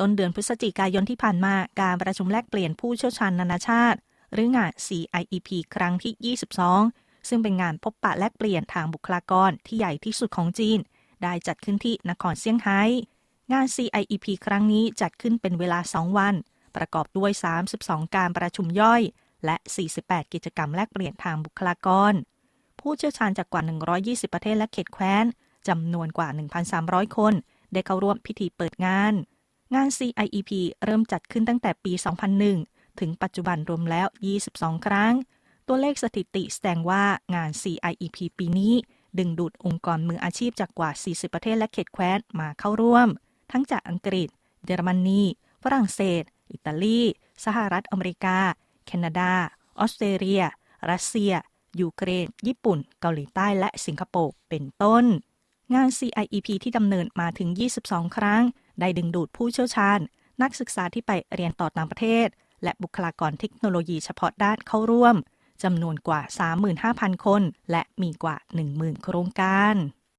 ต้นเดือนพฤศจิกายนที่ผ่านมาการประชุมแลกเปลี่ยนผู้เชี่ยวชาญนานาชาติ หรืองาน CIEP ครั้งที่ 22 ซึ่งเป็นงานพบปะแลกเปลี่ยนทางบุคลากรที่ใหญ่ที่สุดของจีน ได้จัดขึ้นที่นครเซี่ยงไฮ้งาน CIEP ครั้งนี้จัดขึ้นเป็นเวลา 2 วัน ประกอบด้วย 32 การประชุมย่อย และ 48 กิจกรรมแลกเปลี่ยนทางบุคลากร ผู้เชี่ยวชาญจากกว่า 120 ประเทศและเขตแคว้นจำนวนกว่า 1,300 คน ได้เข้าร่วมพิธีเปิดงาน งาน CIEP เริ่มจัดขึ้นตั้งแต่ปี 2001 ถึงปัจจุบันรวมแล้ว 22 ครั้ง ตัวเลขสถิติแสดงว่างาน CIEP ปีนี้ ดึงดูดองค์กรมืออาชีพจากกว่า 40 ประเทศและเขตแคว้นมาเข้าร่วม ทั้งจากอังกฤษ เยอรมนี ฝรั่งเศส อิตาลี สหรัฐอเมริกา แคนาดา ออสเตรเลีย รัสเซีย ยูเครน ญี่ปุ่น เกาหลีใต้ และสิงคโปร์ เป็นต้น งาน CIEP ที่ดำเนินมาถึง 22 ครั้ง ได้ดึงดูดผู้เชี่ยวชาญ นักศึกษาที่ไปเรียนต่อต่างประเทศ และบุคลากรเทคโนโลยีเฉพาะด้านเข้าร่วมจำนวนกว่า 35,000 คน และมีกว่า 10,000 โครงการ